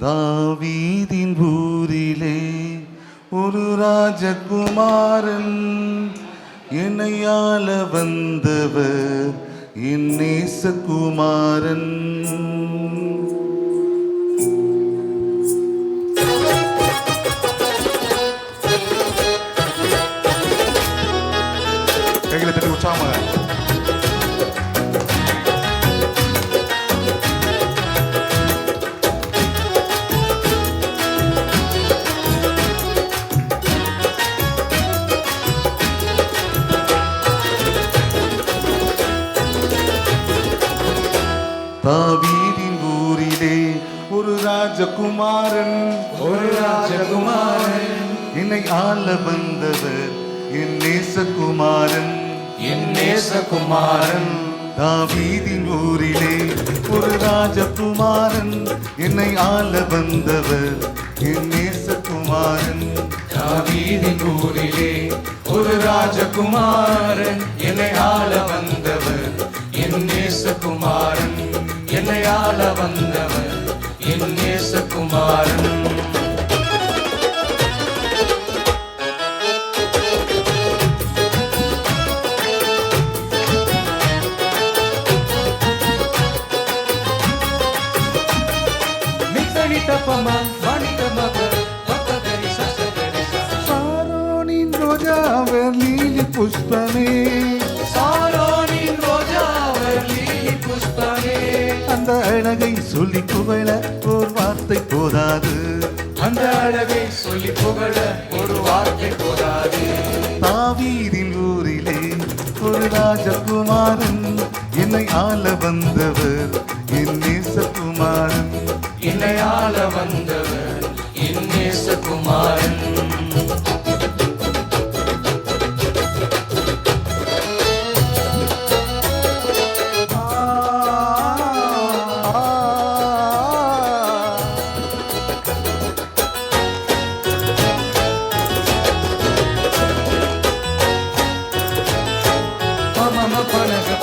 தாவீதின் ஊரிலே ஒரு ராஜகுமாரன் என்னையால வந்தவர் என் நேசகுமாரன். தாவீதின் ஊரிலே ஒரு ராஜகுமாரன் ஒரு ராஜகுமாரன். என்னை ஆள வந்தவர் என் நேசகுமாரன். என் நேசகுமாரன். தாவீதின் ஊரிலே ஒரு ராஜகுமாரன் என்னை ஆள வந்தவர் என் நேசகுமாரன். தாவீதின் ஊரிலே ஒரு ராஜகுமாரன். ஆள வந்தவர் என் நேசகுமாரன். மிக்சடி அழகை சொல்லி புகழ ஓர் வார்த்தை போதாது. அந்த அழகை சொல்லி புகழ ஒரு வார்த்தை போதாது. தாவீதின் ஊரிலே ஒரு ராஜகுமாரன் என்னை ஆள வந்தவர் என் நேசகுமாரன். என்னை ஆள வந்தவர் என் நேசகுமாரன்.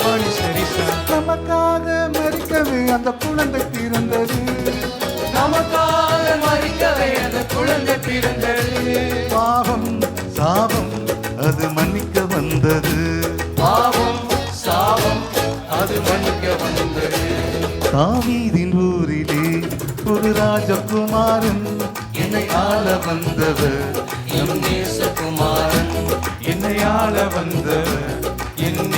பனி சரிசா நமக்காக மறிக்கவே அந்த குழந்தை பிறந்தது. நமக்காக மறிக்கவே அந்த குழந்தை பிறந்தது. பாவம் சாபம் அது மன்னிக்க வந்தது. பாவம் சாபம் அது மன்னிக்க வந்தது. தாவீதின் ஊரிலே ஒரு ராஜகுமாரன் என்னை ஆள வந்தவர். என் நேசகுமாரன் என்னை ஆள வந்தவர்.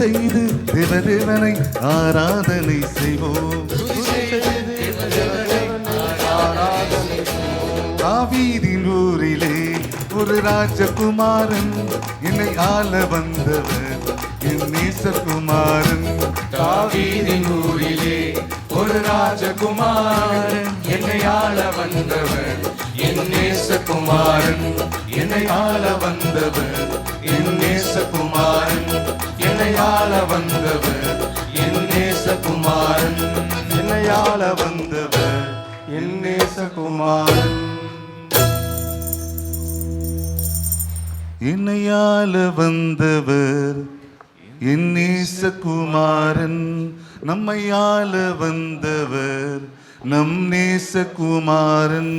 செய்து தேவதேவனை ஆராதனை செய்வோம். தாவீதின் ஊரிலே ஒரு ராஜகுமாரன் என்னை ஆள வந்தவர் என் நேசகுமாரன். தாவீதின் ஊரிலே ஒரு ராஜகுமாரன் என்னை ஆள வந்தவர் என் நேசகுமாரன் என்னை ஆள வந்தவர். என்னையால வந்தவர் என் நேசகுமாரன். என்னையால வந்தவர் என் நேசகுமாரன். என்னையால வந்தவர் என் நேசகுமாரன். நம்மையால வந்தவர் நம் நேசகுமாரன்.